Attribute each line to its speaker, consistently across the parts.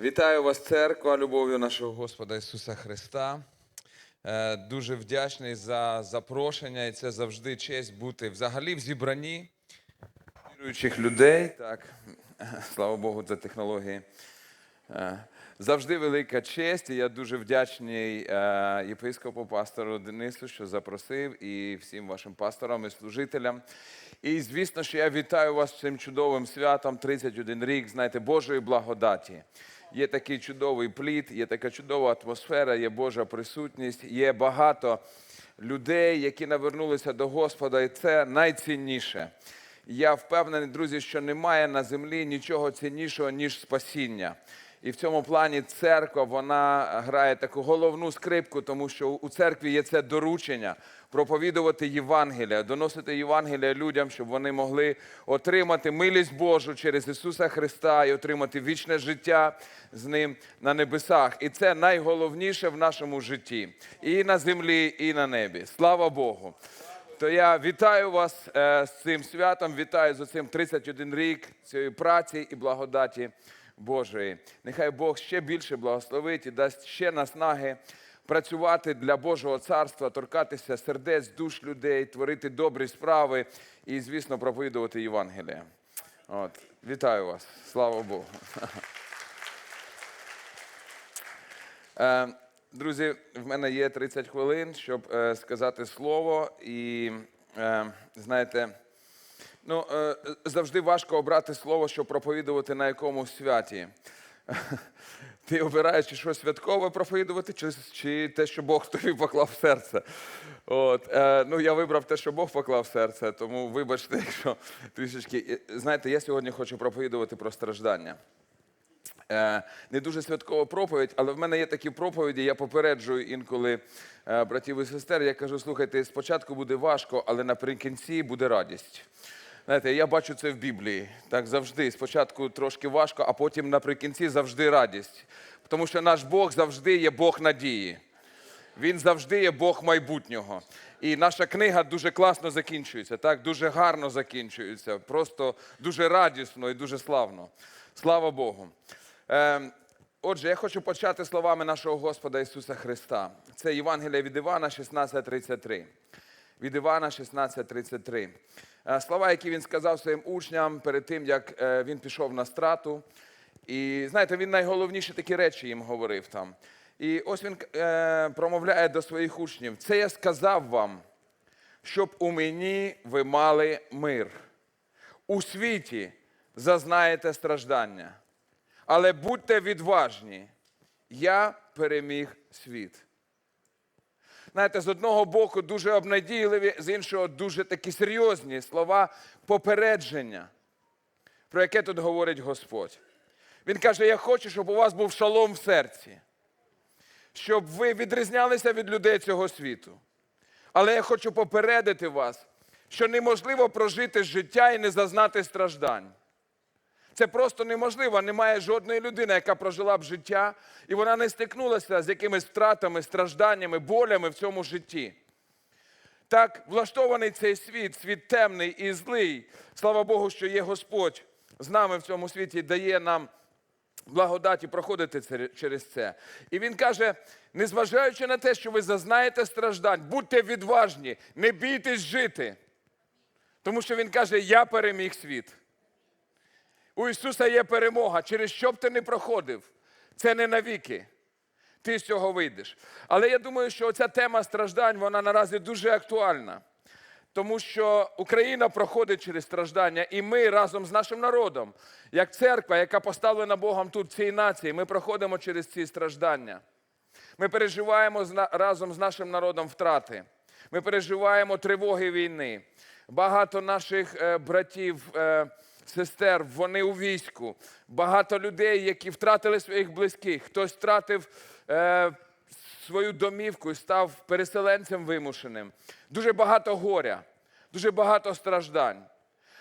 Speaker 1: Вітаю вас, церква, любов'ю нашого Господа Ісуса Христа. Е, Дуже вдячний за запрошення, і це завжди честь бути взагалі в зібранні віруючих людей. Так, слава Богу, за технології. Е, Завжди велика честь, і я дуже вдячний е, єпископу пастору Денису, що запросив, і всім вашим пасторам і служителям. І звісно, що я вітаю вас цим чудовим святом 31 рік, знаєте, Божої благодаті. Є такий чудовий плід, є така чудова атмосфера, є Божа присутність, є багато людей, які навернулися до Господа, і це найцінніше. Я впевнений, друзі, що немає на землі нічого ціннішого, ніж спасіння. І в цьому плані церква вона грає таку головну скрипку, тому що у церкві є це доручення проповідувати Євангелія, доносити Євангелія людям, щоб вони могли отримати милість Божу через Ісуса Христа і отримати вічне життя з Ним на небесах. І це найголовніше в нашому житті і на землі, і на небі. Слава Богу! То я вітаю вас е, з цим святом, вітаю з цим 31 рік цієї праці і благодаті Божої. Нехай Бог ще більше благословить і дасть ще наснаги працювати для Божого царства, торкатися сердець, душ людей, творити добрі справи і, звісно, проповідувати Євангеліє. От. Вітаю вас. Слава Богу. Е, Друзі, в мене є 30 хвилин, щоб е, сказати слово. І е, знаєте, ну, завжди важко обрати слово, щоб проповідувати на якомусь святі. Ти обираєш чи щось святкове проповідувати, чи, чи те, що Бог тобі поклав в серце. От, е, ну, я вибрав те, що Бог поклав в серце, тому вибачте, якщо трішечки. Е, Знаєте, я сьогодні хочу проповідувати про страждання. Е, не дуже святкова проповідь, але в мене є такі проповіді, я попереджую інколи е, братів і сестер. Я кажу, слухайте, спочатку буде важко, але наприкінці буде радість. Знаєте, я бачу це в Біблії. Так завжди. Спочатку трошки важко, а потім наприкінці завжди радість. Тому що наш Бог завжди є Бог надії. Він завжди є Бог майбутнього. І наша книга дуже класно закінчується, так дуже гарно закінчується, просто дуже радісно і дуже славно. Слава Богу. Е, отже, я хочу почати словами нашого Господа Ісуса Христа. Це Євангелія від Івана 16:33. Від Івана 16:33. Е, Слова, які він сказав своїм учням перед тим, як е, він пішов на страту. І знаєте, він найголовніші такі речі їм говорив там. І ось він е, промовляє до своїх учнів: це я сказав вам, щоб у мені ви мали мир. У світі зазнаєте страждання. Але будьте відважні, я переміг світ. Знаєте, з одного боку дуже обнадійливі, з іншого дуже такі серйозні слова попередження, про яке тут говорить Господь. Він каже: Я хочу, щоб у вас був шалом в серці, щоб ви відрізнялися від людей цього світу. Але я хочу попередити вас, що неможливо прожити життя і не зазнати страждань. Це просто неможливо. Немає жодної людини, яка прожила б життя, і вона не стикнулася з якимись втратами, стражданнями, болями в цьому житті. Так влаштований цей світ, світ темний і злий. Слава Богу, що є Господь з нами в цьому світі, і дає нам благодаті проходити через це. І він каже: незважаючи на те, що ви зазнаєте страждань, будьте відважні, не бійтесь жити. Тому що він каже: Я переміг світ. У Ісуса є перемога. Через що б ти не проходив, це не навіки. Ти з цього вийдеш. Але я думаю, що ця тема страждань вона наразі дуже актуальна. Тому що Україна проходить через страждання, і ми разом з нашим народом, як церква, яка поставлена Богом тут в цій нації, ми проходимо через ці страждання. Ми переживаємо разом з нашим народом втрати. Ми переживаємо тривоги війни. Багато наших е, братів, е, сестер, вони у війську. Багато людей, які втратили своїх близьких. Хтось втратив е, свою домівку і став переселенцем вимушеним. Дуже багато горя, дуже багато страждань.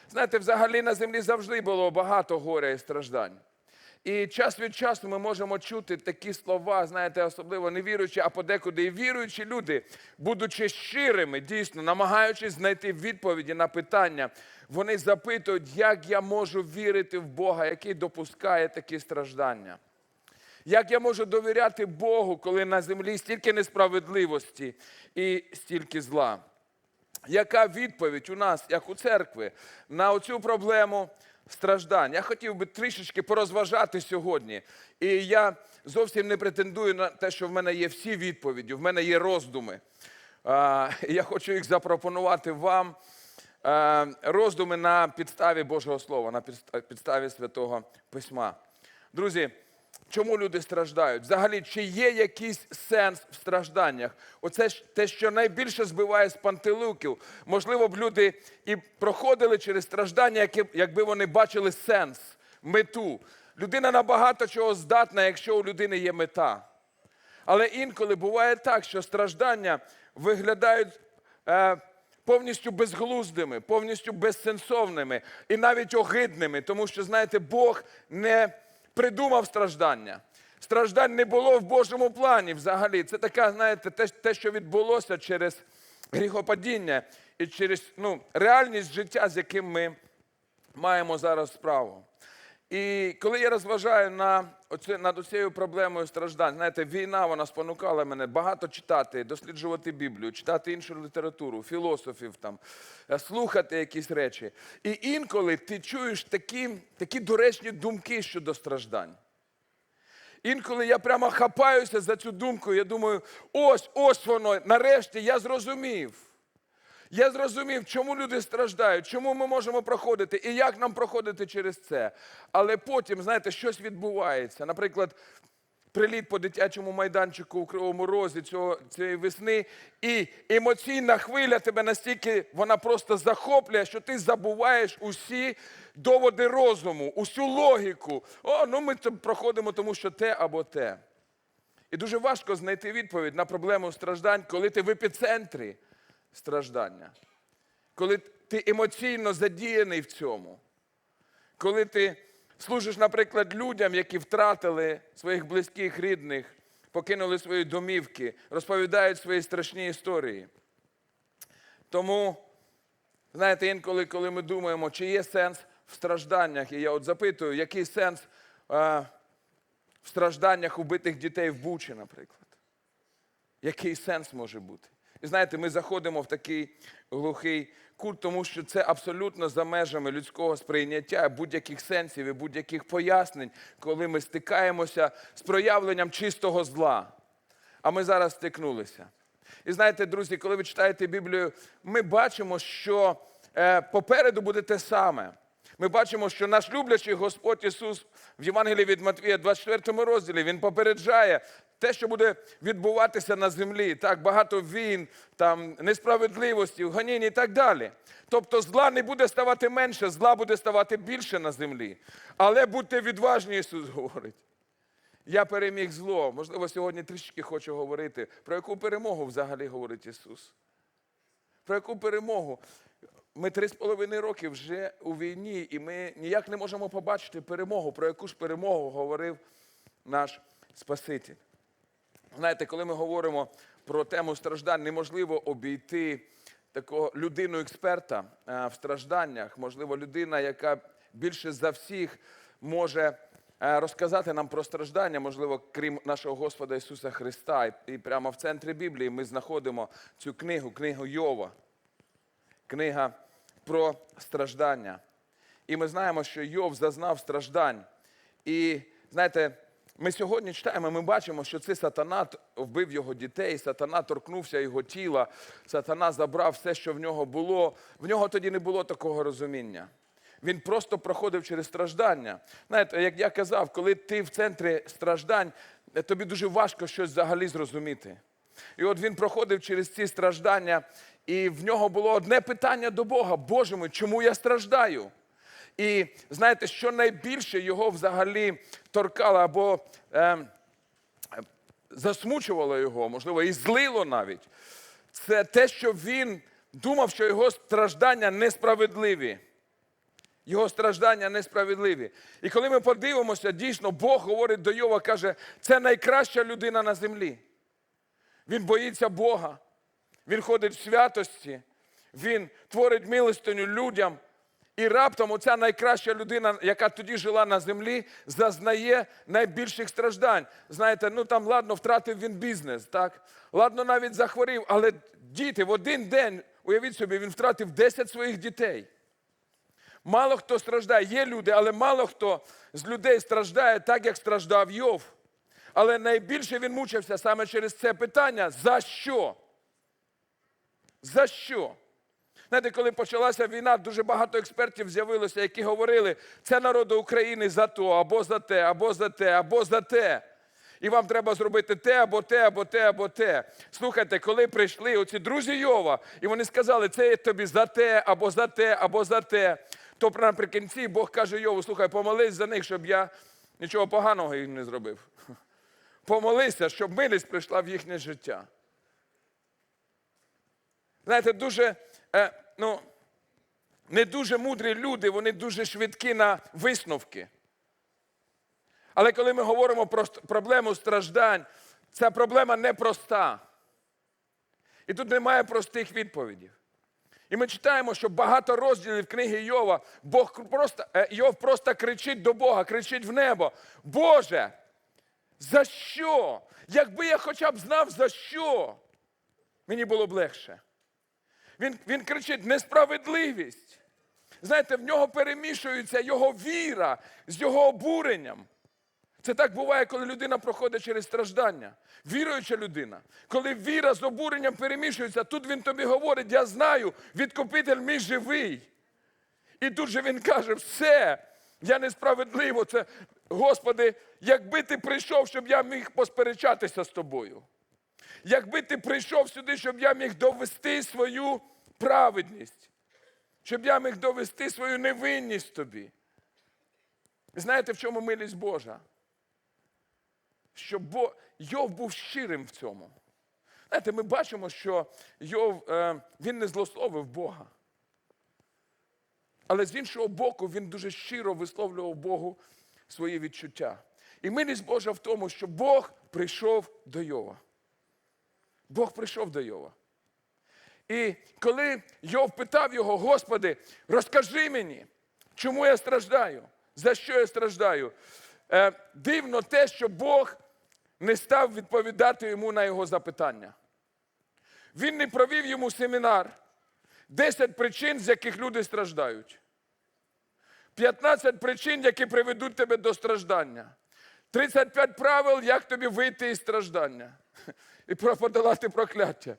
Speaker 1: Знаєте, взагалі на землі завжди було багато горя і страждань. І час від часу ми можемо чути такі слова, знаєте, особливо не віруючі, а подекуди і віруючі люди, будучи щирими, дійсно, намагаючись знайти відповіді на питання, вони запитують, як я можу вірити в Бога, який допускає такі страждання. Як я можу довіряти Богу, коли на землі стільки несправедливості і стільки зла? Яка відповідь у нас, як у церкви, на оцю проблему страждань? Я хотів би трішечки порозважати сьогодні. І я зовсім не претендую на те, що в мене є всі відповіді, в мене є роздуми. Я хочу їх запропонувати вам. Е, Роздуми на підставі Божого Слова, на підставі Святого Письма. Друзі, чому люди страждають? Взагалі, чи є якийсь сенс в стражданнях? Оце ж те, що найбільше збиває з пантеликів. Можливо б люди і проходили через страждання, якби вони бачили сенс, мету. Людина набагато чого здатна, якщо у людини є мета. Але інколи буває так, що страждання виглядають е, повністю безглуздими, повністю безсенсовними і навіть огидними, тому що, знаєте, Бог не придумав страждання. Страждань не було в Божому плані взагалі. Це така, знаєте, те, те що відбулося через гріхопадіння і через ну, реальність життя, з яким ми маємо зараз справу. І коли я розважаю на оце, над цією проблемою страждань, знаєте, війна вона спонукала мене багато читати, досліджувати Біблію, читати іншу літературу, філософів там, е, слухати якісь речі. І інколи ти чуєш такі, такі доречні думки щодо страждань. Інколи я прямо хапаюся за цю думку, я думаю, ось, ось воно, нарешті я зрозумів. Я зрозумів, чому люди страждають, чому ми можемо проходити і як нам проходити через це. Але потім, знаєте, щось відбувається. Наприклад, приліт по дитячому майданчику у Кривому Розі цього, цієї весни, і емоційна хвиля тебе настільки вона просто захоплює, що ти забуваєш усі доводи розуму, усю логіку. О, ну ми це проходимо, тому що те або те. І дуже важко знайти відповідь на проблему страждань, коли ти в епіцентрі страждання, коли ти емоційно задіяний в цьому, коли ти служиш, наприклад, людям, які втратили своїх близьких, рідних, покинули свої домівки, розповідають свої страшні історії. Тому, знаєте, інколи, коли ми думаємо, чи є сенс в стражданнях, і я от запитую, який сенс а, в стражданнях убитих дітей в Бучі, наприклад. Який сенс може бути? І знаєте, ми заходимо в такий глухий кут, тому що це абсолютно за межами людського сприйняття, будь-яких сенсів і будь-яких пояснень, коли ми стикаємося з проявленням чистого зла. А ми зараз стикнулися. І знаєте, друзі, коли ви читаєте Біблію, ми бачимо, що е, попереду буде те саме. Ми бачимо, що наш люблячий Господь Ісус в Євангелії від Матвія, 24 розділі, Він попереджає те, що буде відбуватися на землі. Так, багато війн, там, несправедливості, гонінь і так далі. Тобто зла не буде ставати менше, зла буде ставати більше на землі. Але будьте відважні, Ісус говорить. Я переміг зло. Можливо, сьогодні трішки хочу говорити. Про яку перемогу взагалі говорить Ісус? Про яку перемогу? Ми три з половиною роки вже у війні, і ми ніяк не можемо побачити перемогу, про яку ж перемогу говорив наш Спаситель. Знаєте, коли ми говоримо про тему страждань, неможливо обійти такого людину-експерта е, в стражданнях, можливо, людина, яка більше за всіх може е, розказати нам про страждання, можливо, крім нашого Господа Ісуса Христа. І- І прямо в центрі Біблії ми знаходимо цю книгу, книгу Йова, книга про страждання. І ми знаємо, що Йов зазнав страждань. І знаєте, ми сьогодні читаємо, ми бачимо, що це сатана вбив його дітей, сатана торкнувся його тіла, сатана забрав все, що в нього було. В нього тоді не було такого розуміння. Він просто проходив через страждання. Знаєте, як я казав, коли ти в центрі страждань, тобі дуже важко щось взагалі зрозуміти. І от він проходив через ці страждання, і в нього було одне питання до Бога: Боже мій, чому я страждаю? І знаєте, що найбільше його взагалі торкало або е, засмучувало його, можливо, і злило навіть, це те, що він думав, що його страждання несправедливі. Його страждання несправедливі. І коли ми подивимося, дійсно, Бог говорить до Йова, каже, це найкраща людина на землі. Він боїться Бога, він ходить в святості, він творить милостиню людям. І раптом оця найкраща людина, яка тоді жила на землі, зазнає найбільших страждань. Знаєте, ну там ладно, втратив він бізнес, так? Ладно, навіть захворів, але діти в один день, уявіть собі, він втратив 10 своїх дітей. Мало хто страждає. Є люди, але мало хто з людей страждає так, як страждав Йов. Але найбільше він мучився саме через це питання: за що? За що? Знаєте, коли почалася війна, дуже багато експертів з'явилося, які говорили, це народу України за то, або за те, або за те, або за те. І вам треба зробити те, або те, або те, або те. Слухайте, коли прийшли оці друзі Йова, і вони сказали, це тобі за те, або за те, або за те. То наприкінці Бог каже Йову, слухай, помолись за них, щоб я нічого поганого їм не зробив. Помолися, щоб милість прийшла в їхнє життя. Знаєте, дуже, е, ну, не дуже мудрі люди, вони дуже швидкі на висновки. Але коли ми говоримо про проблему страждань, ця проблема непроста. І тут немає простих відповідей. І ми читаємо, що багато розділів книги Йова, Бог просто, е, Йов просто кричить до Бога, кричить в небо. Боже, за що? Якби я хоча б знав за що, мені було б легше. Він, він кричить несправедливість. Знаєте, в нього перемішується його віра з його обуренням. Це так буває, коли людина проходить через страждання. Віруюча людина. Коли віра з обуренням перемішується, тут він тобі говорить: я знаю, відкупитель мій живий. І тут же він каже: все, я несправедливо. Це, Господи, якби ти прийшов, щоб я міг посперечатися з тобою. Якби ти прийшов сюди, щоб я міг довести свою праведність, щоб я міг довести свою невинність тобі. Знаєте, в чому милість Божа? Щоб Бо... Йов був щирим в цьому. Знаєте, ми бачимо, що Йов е, він не злословив Бога. Але з іншого боку, він дуже щиро висловлював Богу свої відчуття. І милість Божа в тому, що Бог прийшов до Йова. Бог прийшов до Йова. І коли Йов питав його, Господи, розкажи мені, чому я страждаю, за що я страждаю. Е, дивно те, що Бог не став відповідати йому на його запитання. Він не провів йому семінар. 10 причин, з яких люди страждають. 15 причин, які приведуть тебе до страждання. 35 правил, як тобі вийти із страждання і подолати прокляття.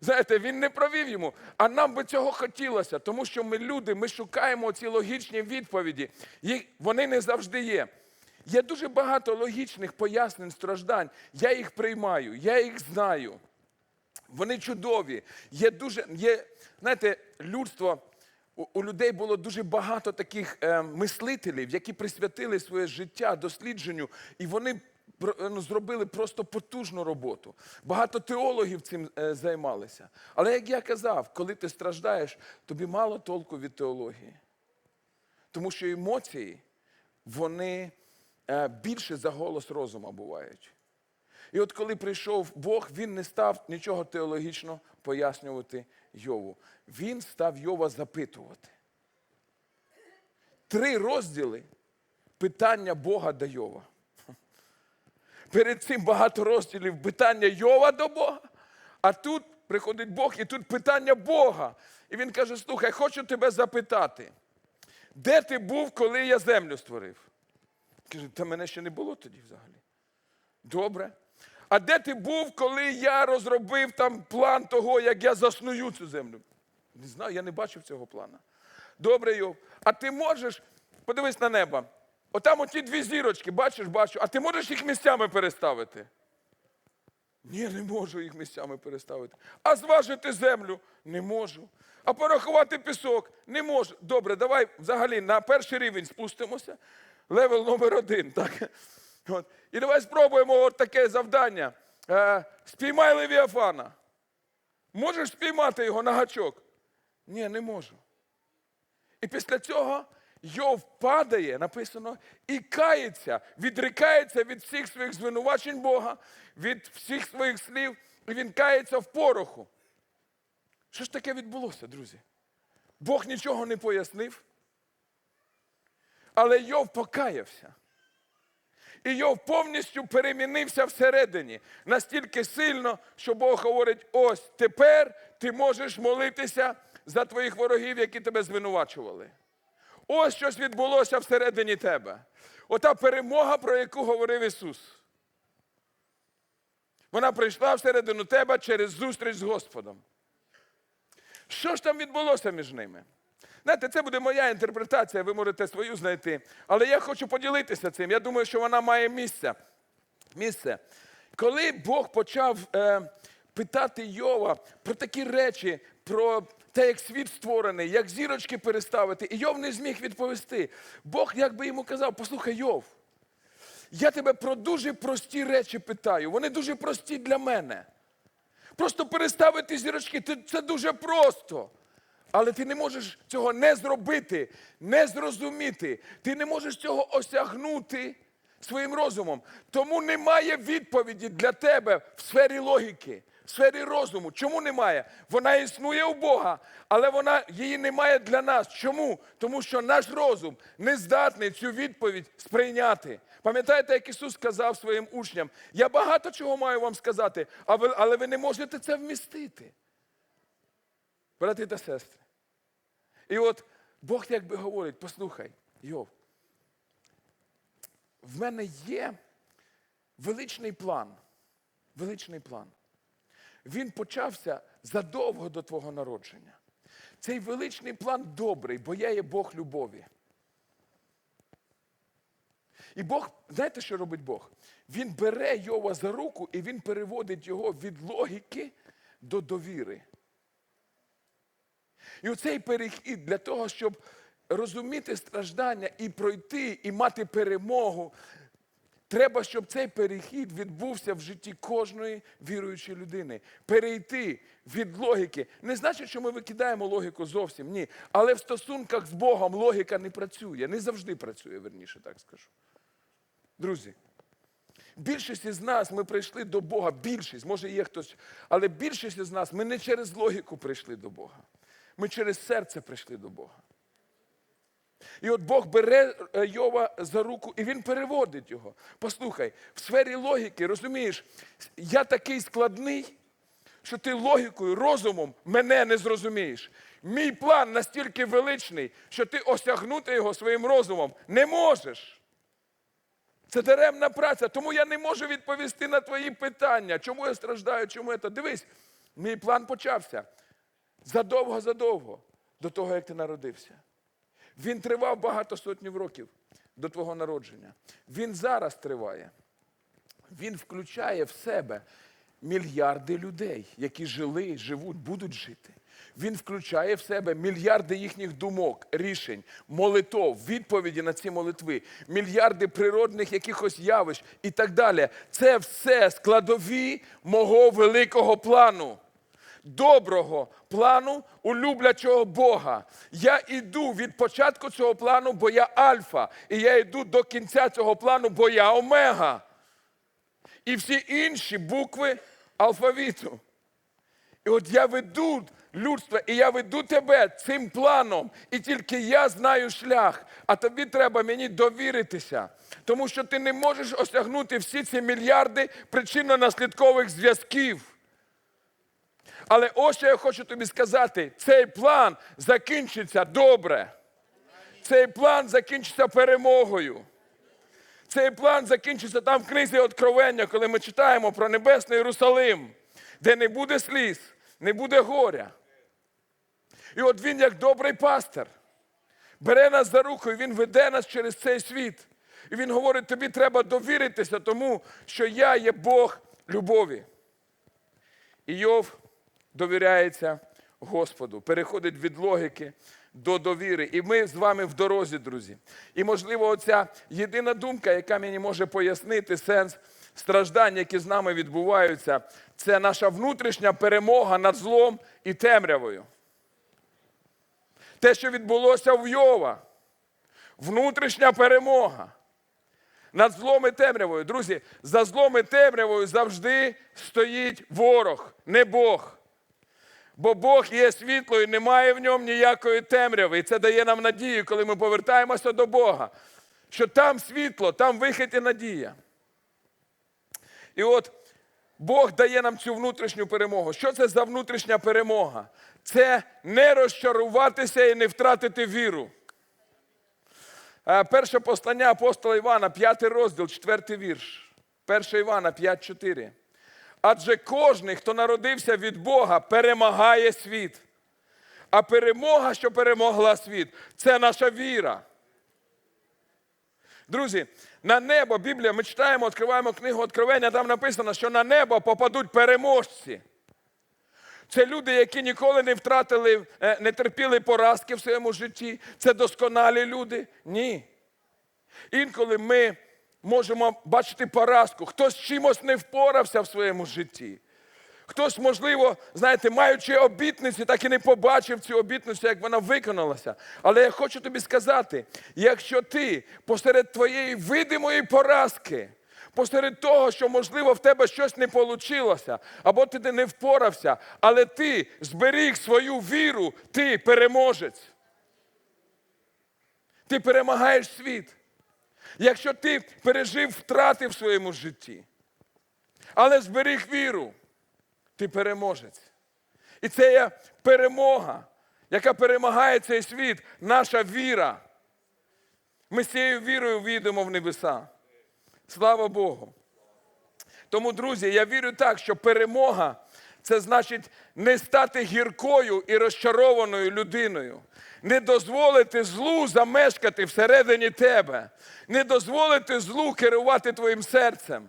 Speaker 1: Знаєте, він не провів йому, а нам би цього хотілося, тому що ми люди, ми шукаємо ці логічні відповіді. Їх, вони не завжди є. Є дуже багато логічних пояснень страждань. Я їх приймаю, я їх знаю. Вони чудові. Є дуже, є, знаєте, людство, у, людей було дуже багато таких е, мислителів, які присвятили своє життя дослідженню, і вони зробили просто потужну роботу. Багато теологів цим е, займалися. Але як я казав, коли ти страждаєш, тобі мало толку від теології. Тому що емоції, вони е, більше за голос розума бувають. І от коли прийшов Бог, він не став нічого теологічно пояснювати Йову. Він став Йова запитувати. Три розділи питання Бога до Йова. Перед цим багато розділів питання Йова до Бога, а тут приходить Бог, і тут питання Бога. І він каже: слухай, хочу тебе запитати, де ти був, коли я землю створив? Каже, та мене ще не було тоді взагалі. Добре. А де ти був, коли я розробив там план того, як я засную цю землю? Не знаю, я не бачив цього плана. Добре, Йов. А ти можеш, подивись на небо. Отам оті дві зірочки, бачиш, бачу, а ти можеш їх місцями переставити? Ні, не можу їх місцями переставити. А зважити землю не можу. А порахувати пісок не можу. Добре, давай взагалі на перший рівень спустимося. Левел номер один. Так? От. І давай спробуємо от таке завдання. Е, спіймай Левіафана. Можеш спіймати його на гачок? Ні, не можу. І після цього Йов падає, написано, і кається, відрікається від всіх своїх звинувачень Бога, від всіх своїх слів, і він кається в пороху. Що ж таке відбулося, друзі? Бог нічого не пояснив, Але Йов покаявся. І Йов повністю перемінився всередині настільки сильно, що Бог говорить: ось тепер ти можеш молитися за твоїх ворогів, які тебе звинувачували. Ось щось відбулося всередині тебе. Ота перемога, про яку говорив Ісус. Вона прийшла всередину тебе через зустріч з Господом. Що ж там відбулося між ними? Знаєте, це буде моя інтерпретація, ви можете свою знайти. Але я хочу поділитися цим. Я думаю, що вона має місце. місце. Коли Бог почав е, питати Йова про такі речі, про те, як світ створений, як зірочки переставити, і Йов не зміг відповісти. Бог якби йому казав: послухай, Йов, я тебе про дуже прості речі питаю. Вони дуже прості для мене. Просто переставити зірочки це- дуже просто. Але ти не можеш цього не зробити, не зрозуміти. Ти не можеш цього осягнути своїм розумом. Тому немає відповіді для тебе в сфері логіки, сфері розуму. Чому немає? Вона існує у Бога, але вона її немає для нас. Чому? Тому що наш розум не здатний цю відповідь сприйняти. Пам'ятаєте, як Ісус сказав своїм учням: я багато чого маю вам сказати, але ви не можете це вмістити брати та сестри. І от Бог якби говорить: послухай, Йов, в мене є величний план. Величний план. Він почався задовго до твого народження. Цей величний план добрий, бо я є Бог любові. І Бог, знаєте, що робить Бог? Він бере Йова за руку і він переводить його від логіки до довіри. І оцей перехід для того, щоб розуміти страждання і пройти, і мати перемогу, треба, щоб цей перехід відбувся в житті кожної віруючої людини. Перейти від логіки. Не значить, що ми викидаємо логіку зовсім, ні. Але в стосунках з Богом логіка не працює, не завжди працює, верніше так скажу. Друзі, більшість із нас ми прийшли до Бога. Більшість, може є хтось, але більшість із нас ми не через логіку прийшли до Бога. Ми через серце прийшли до Бога. І от Бог бере е, Йова за руку і він переводить його. Послухай, в сфері логіки, розумієш, я такий складний, що ти логікою, розумом мене не зрозумієш. Мій план настільки величний, що ти осягнути його своїм розумом не можеш. Це даремна праця, тому я не можу відповісти на твої питання. Чому я страждаю, чому я то? Дивись, мій план почався задовго-задовго до того, як ти народився. Він тривав багато сотнів років до твого народження. Він зараз триває. Він включає в себе мільярди людей, які жили, живуть, будуть жити. Він включає в себе мільярди їхніх думок, рішень, молитов, відповіді на ці молитви, мільярди природних якихось явищ і так далі. Це все складові мого великого плану. Доброго плану улюблячого Бога. Я йду від початку цього плану, бо я альфа. І я йду до кінця цього плану, бо я омега. І всі інші букви алфавіту. І от я веду людство, і я веду тебе цим планом. І тільки я знаю шлях, а тобі треба мені довіритися. Тому що ти не можеш осягнути всі ці мільярди причинно-наслідкових зв'язків. Але ось що я хочу тобі сказати: цей план закінчиться добре. Цей план закінчиться перемогою. Цей план закінчиться там в книзі Откровення, коли ми читаємо про Небесний Єрусалим, де не буде сліз, не буде горя. І от він, як добрий пастир, бере нас за руку і він веде нас через цей світ. І він говорить: тобі треба довіритися тому, що я є Бог любові. Йов довіряється Господу, переходить від логіки до довіри. І ми з вами в дорозі, друзі. І, можливо, оця єдина думка, яка мені може пояснити сенс страждань, які з нами відбуваються, це наша внутрішня перемога над злом і темрявою. Те, що відбулося в Йова, внутрішня перемога над злом і темрявою. Друзі, за злом і темрявою завжди стоїть ворог, не Бог. Бо Бог є світло і немає в ньому ніякої темряви. І це дає нам надію, коли ми повертаємося до Бога. що там світло, там вихід і надія. І от Бог дає нам цю внутрішню перемогу. Що це за внутрішня перемога? Це не розчаруватися і не втратити віру. Е, Перше послання апостола Івана, 5 розділ, 4 вірш. 1 Івана 5,4. Адже кожний, хто народився від Бога, перемагає світ. А перемога, що перемогла світ, це наша віра. Друзі, на небо Біблія, ми читаємо, відкриваємо книгу Откровення, там написано, що на небо попадуть переможці. Це люди, які ніколи не втратили, е, не терпіли поразки в своєму житті. Це досконалі люди? Ні. Інколи ми можемо бачити поразку. Хтось чимось не впорався в своєму житті. Хтось, можливо, знаєте, маючи обітниці, так і не побачив цю обітницю, як вона виконалася. Але я хочу тобі сказати: якщо ти посеред твоєї видимої поразки, посеред того, що, можливо, в тебе щось не вийшло, або ти не впорався, але ти зберіг свою віру, ти переможець. Ти перемагаєш світ. Якщо ти пережив втрати в своєму житті, але зберіг віру, ти переможець. І це є перемога, яка перемагає цей світ, наша віра. Ми з цією вірою війдемо в небеса. Слава Богу. Тому, друзі, я вірю так, що перемога це значить не стати гіркою і розчарованою людиною, не дозволити злу замешкати всередині тебе, не дозволити злу керувати твоїм серцем,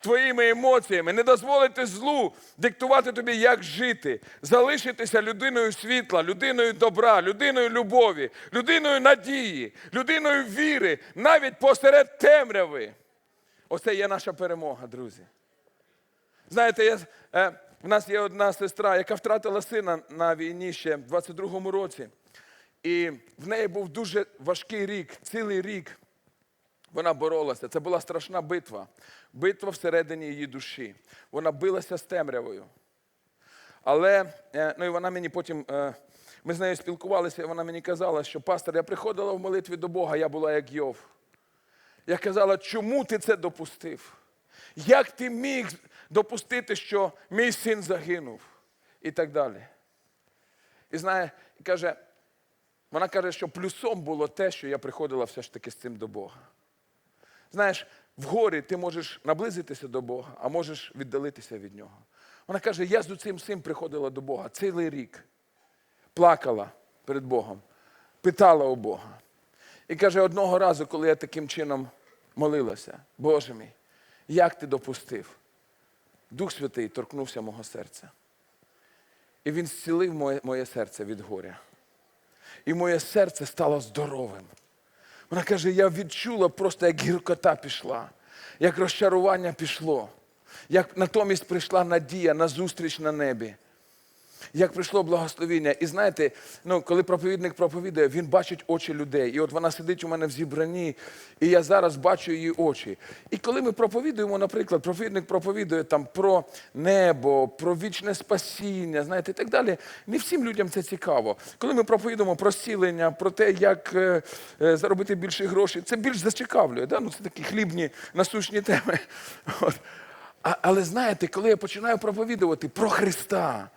Speaker 1: твоїми емоціями, не дозволити злу диктувати тобі, як жити, залишитися людиною світла, людиною добра, людиною любові, людиною надії, людиною віри, навіть посеред темряви. Оце є наша перемога, друзі. Знаєте, я, в нас є одна сестра, яка втратила сина на війні ще в 22-му році. І в неї був дуже важкий рік, цілий рік. Вона боролася. Це була страшна битва. Битва всередині її душі. Вона билася з темрявою. Але е, ну і вона мені потім, е, ми з нею спілкувалися, і вона мені казала, що пастор, я приходила в молитві до Бога, я була як Йов. Я казала, чому ти це допустив? Як ти міг допустити, що мій син загинув? І так далі. І знає, каже, вона каже, що плюсом було те, що я приходила все ж таки з цим до Бога. Знаєш, в горі ти можеш наблизитися до Бога, а можеш віддалитися від нього. Вона каже, я з цим всім приходила до Бога цілий рік, плакала перед Богом, питала у Бога. І каже, одного разу, коли я таким чином молилася, Боже мій, як ти допустив? Дух Святий торкнувся мого серця. І він зцілив моє, моє серце від горя. І моє серце стало здоровим. Вона каже, я відчула просто, як гіркота пішла, як розчарування пішло, як натомість прийшла надія на зустріч на небі. Як прийшло благословіння. І знаєте, ну, коли проповідник проповідує, він бачить очі людей. І от вона сидить у мене в зібранні, і я зараз бачу її очі. І коли ми проповідуємо, наприклад, проповідник проповідує там про небо, про вічне спасіння, знаєте, і так далі. Не всім людям це цікаво. Коли ми проповідуємо про зцілення, про те, як е, е, заробити більше грошей, це більш зацікавлює. Да? Ну, це такі хлібні насущні теми. От. А, але знаєте, коли я починаю проповідувати про Христа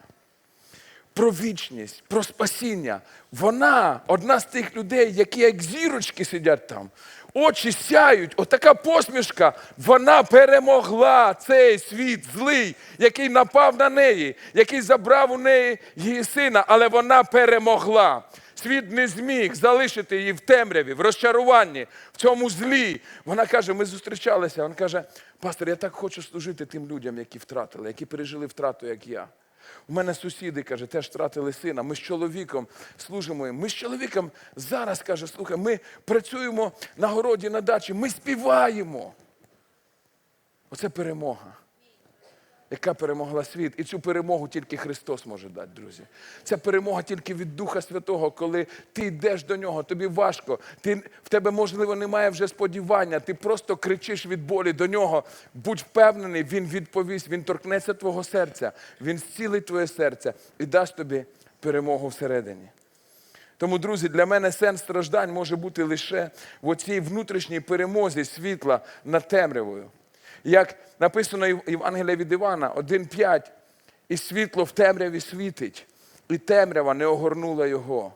Speaker 1: про вічність, про спасіння. Вона одна з тих людей, які як зірочки сидять там, очі сяють, отака посмішка, вона перемогла цей світ злий, який напав на неї, який забрав у неї її сина, але вона перемогла. Світ не зміг залишити її в темряві, в розчаруванні, в цьому злі. Вона каже: ми зустрічалися. Вона каже, пастор, я так хочу служити тим людям, які втратили, які пережили втрату, як я. У мене сусіди, каже, теж втратили сина. Ми з чоловіком служимо їм. Ми з чоловіком зараз каже, слухай, ми працюємо на городі, на дачі, ми співаємо. Оце перемога, яка перемогла світ. І цю перемогу тільки Христос може дати, друзі. Це перемога тільки від Духа Святого, коли ти йдеш до нього, тобі важко, ти, в тебе, можливо, немає вже сподівання, ти просто кричиш від болі до нього. Будь впевнений, він відповість, він торкнеться твого серця, він зцілить твоє серце і дасть тобі перемогу всередині. Тому, друзі, для мене сенс страждань може бути лише в оцій внутрішній перемозі світла над темрявою. Як написано в Євангелії від Івана 1,5, і світло в темряві світить, і темрява не огорнула його.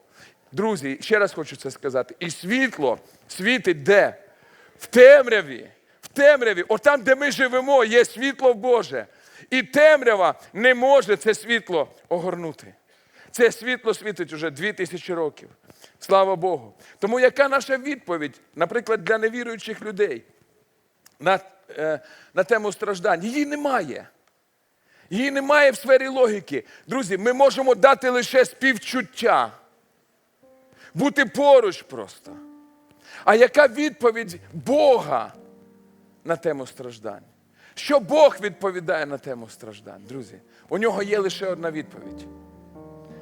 Speaker 1: Друзі, ще раз хочу це сказати. І світло світить де? В темряві. В темряві, отам, де ми живемо, є світло Боже. І темрява не може це світло огорнути. Це світло світить уже дві тисячі років. Слава Богу. Тому яка наша відповідь, наприклад, для невіруючих людей на, на тему страждань? Її немає. Її немає в сфері логіки. Друзі, ми можемо дати лише співчуття, бути поруч просто. А яка відповідь Бога на тему страждань? Що Бог відповідає на тему страждань, друзі? У нього є лише одна відповідь.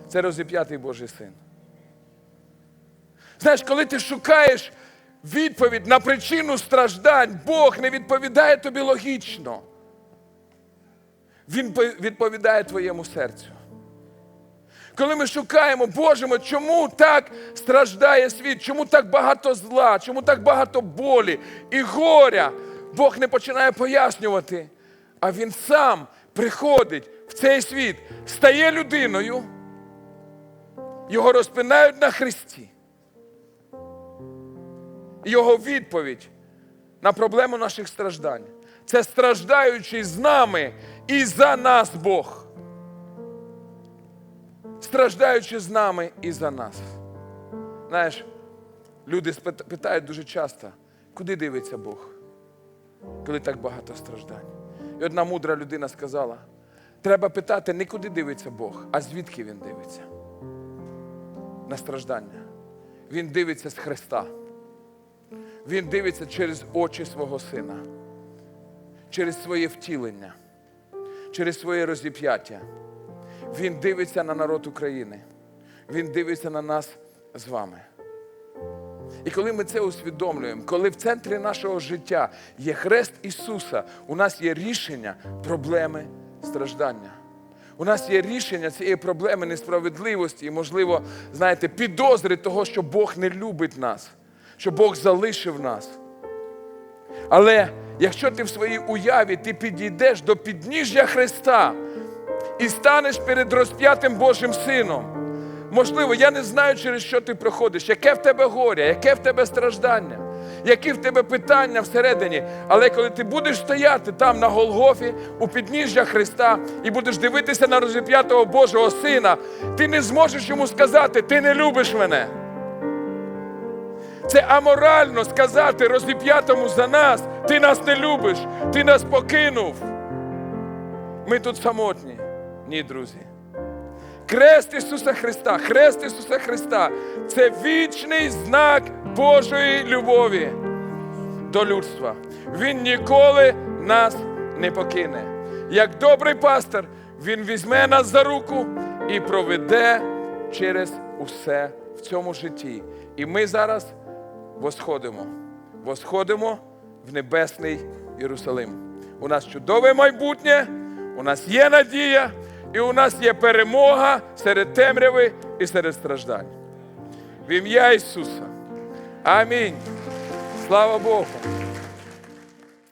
Speaker 1: Це розіп'ятий Божий син. Знаєш, коли ти шукаєш відповідь на причину страждань, Бог не відповідає тобі логічно. Він відповідає твоєму серцю. Коли ми шукаємо, Боже, мой, чому так страждає світ, чому так багато зла, чому так багато болі і горя, Бог не починає пояснювати, а Він сам приходить в цей світ, стає людиною, його розпинають на хресті. Його відповідь на проблему наших страждань це страждаючий з нами і за нас Бог страждаючи з нами і за нас. Знаєш, люди питають дуже часто, куди дивиться Бог, коли так багато страждань. І одна мудра людина сказала: треба питати не куди дивиться Бог, а звідки він дивиться. На страждання. Він дивиться з Христа. Він дивиться через очі свого сина, через своє втілення, через своє розіп'яття. Він дивиться на народ України. Він дивиться на нас з вами. І коли ми це усвідомлюємо, коли в центрі нашого життя є хрест Ісуса, у нас є рішення проблеми страждання. У нас є рішення цієї проблеми несправедливості і, можливо, знаєте, підозри того, що Бог не любить нас, що Бог залишив нас. Але якщо ти в своїй уяві ти підійдеш до підніжжя Христа і станеш перед розп'ятим Божим Сином, можливо, я не знаю, через що ти проходиш, яке в тебе горя, яке в тебе страждання, які в тебе питання всередині. Але коли ти будеш стояти там на Голгофі, у підніжжя Христа, і будеш дивитися на розіп'ятого Божого Сина, ти не зможеш йому сказати, ти не любиш мене. Це аморально сказати розіп'ятому за нас, ти нас не любиш, ти нас покинув. Ми тут самотні. Ні, друзі. Крест Ісуса Христа, хрест Ісуса Христа це вічний знак Божої любові до людства. Він ніколи нас не покине. Як добрий пастор, Він візьме нас за руку і проведе через усе в цьому житті. І ми зараз восходимо, восходимо в небесний Єрусалим. У нас чудове майбутнє, у нас є надія, і у нас є перемога серед темряви і серед страждань. В ім'я Ісуса. Амінь. Слава Богу.